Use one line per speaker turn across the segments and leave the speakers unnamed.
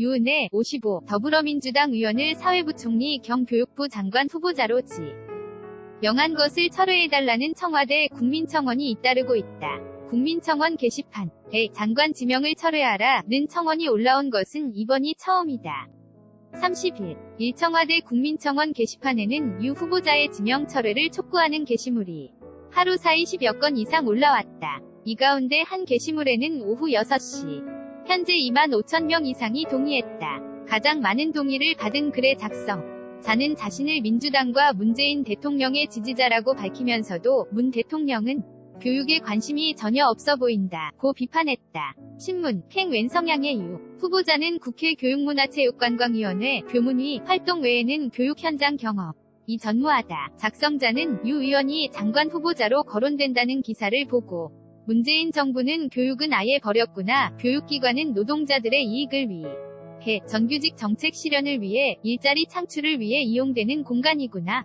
유은혜 55 더불어민주당 의원을 사회부총리 겸 교육부 장관 후보자로 지. 명한 것을 철회해달라는 청와대 국민청원이 잇따르고 있다. 국민청원 게시판에 장관 지명을 철회하라는 청원이 올라온 것은 이번이 처음이다. 30일 일청와대 국민청원 게시판에는 유 후보자의 지명 철회를 촉구하는 게시물이 하루 사이 10여 건 이상 올라왔다. 이 가운데 한 게시물에는 오후 6시 현재 2만 5천 명 이상이 동의했다. 가장 많은 동의를 받은 글의 작성. 자는 자신을 민주당과 문재인 대통령의 지지자라고 밝히면서도 문 대통령은 교육에 관심이 전혀 없어 보인다. 고 비판했다. 신문, 팽 왼성향의 유. 후보자는 국회 교육문화체육관광위원회 교문위 활동 외에는 교육 현장 경험. 이 전무하다. 작성자는 유 의원이 장관 후보자로 거론된다는 기사를 보고 문재인 정부는 교육은 아예 버렸구나. 교육기관은 노동자들의 이익을 위해 정규직 정책 실현을 위해 일자리 창출을 위해 이용되는 공간이구나.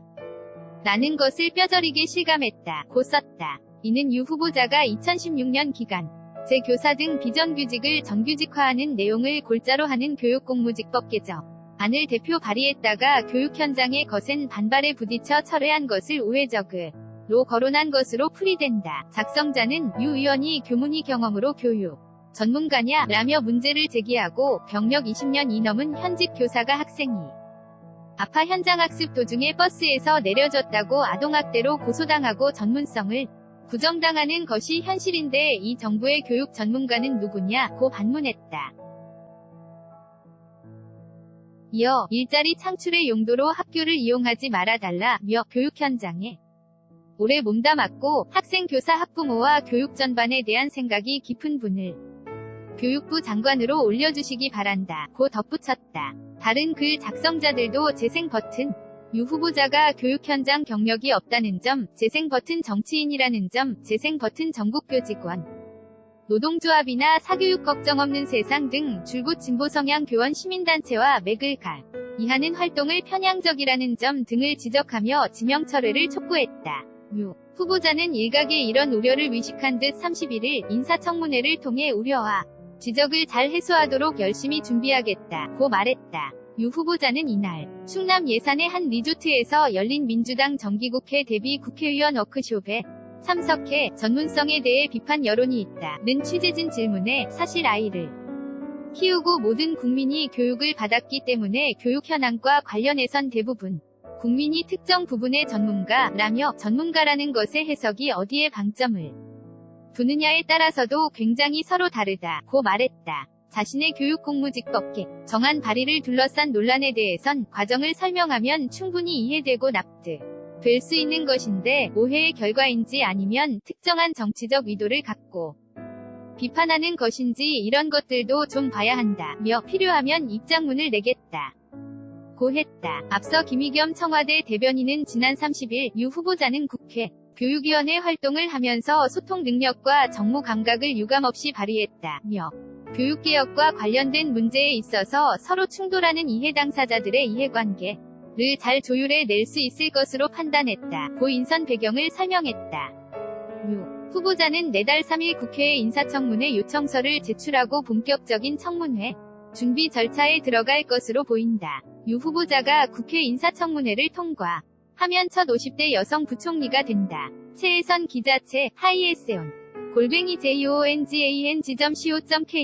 라는 것을 뼈저리게 실감했다. 고 썼다. 이는 유 후보자가 2016년 기간 제 교사 등 비정규직을 정규직화하는 내용을 골자로 하는 교육공무직법 개정 안을 대표 발의했다가 교육 현장의 거센 반발에 부딪혀 철회한 것을 우회적으로 거론한 것으로 풀이된다. 작성자는 유 의원이 교문의 경험으로 교육 전문가냐 라며 문제를 제기하고 병력 20년 이 넘은 현직 교사가 학생이 아파 현장 학습 도중에 버스에서 내려졌다고 아동학대로 고소당하고 전문성을 부정당하는 것이 현실인데 이 정부의 교육 전문가는 누구냐 고 반문했다. 이어 일자리 창출의 용도로 학교를 이용하지 말아달라며 교육 현장에 오래 몸담았고 학생 교사 학부모와 교육 전반에 대한 생각이 깊은 분을 교육부 장관으로 올려주시기 바란다. 고 덧붙였다. 다른 글 작성자들도 재생 버튼 유 후보자가 교육 현장 경력이 없다는 점, 재생 버튼 정치인이라는 점, 재생 버튼 전국교직원, 노동조합이나 사교육 걱정 없는 세상 등 줄곧 진보 성향 교원 시민단체와 맥을 갈 이하는 활동을 편향적이라는 점 등을 지적하며 지명 철회를 촉구했다. 유 후보자는 일각의 이런 우려를 위식한 듯 31일 인사청문회를 통해 우려와 지적을 잘 해소하도록 열심히 준비하겠다. 고 말했다. 유 후보자는 이날 충남 예산의 한 리조트에서 열린 민주당 정기국회 대비 국회의원 워크숍에 참석해 전문성에 대해 비판 여론이 있다는 취재진 질문에 사실 아이를 키우고 모든 국민이 교육을 받았기 때문에 교육 현황과 관련해선 대부분 국민이 특정 부분의 전문가라며 전문가라는 것의 해석이 어디에 방점을 두느냐에 따라서도 굉장히 서로 다르다 고 말했다. 자신의 교육 공무직법계 정한 발의를 둘러싼 논란에 대해선 과정을 설명하면 충분히 이해되고 납득 될 수 있는 것인데 오해의 결과인지 아니면 특정한 정치적 의도를 갖고 비판하는 것인지 이런 것들도 좀 봐야 한다며 필요하면 입장문을 내겠다. 고했다. 앞서 김의겸 청와대 대변인은 지난 30일 유 후보자는 국회 교육위원회 활동을 하면서 소통 능력과 정무 감각을 유감없이 발휘했다며 교육개혁과 관련된 문제에 있어서 서로 충돌하는 이해 당사자들의 이해관계 를 잘 조율해 낼 수 있을 것으로 판단했다. 고 인선 배경을 설명했다. 유 후보자는 내달 3일 국회에 인사청문회 요청서를 제출하고 본격적인 청문회 준비 절차에 들어갈 것으로 보인다. 유 후보자가 국회 인사청문회를 통과 하면 첫 50대 여성 부총리가 된다. 최혜선 기자체 하이에세온 골뱅이 JONGAN 지점 CO.KR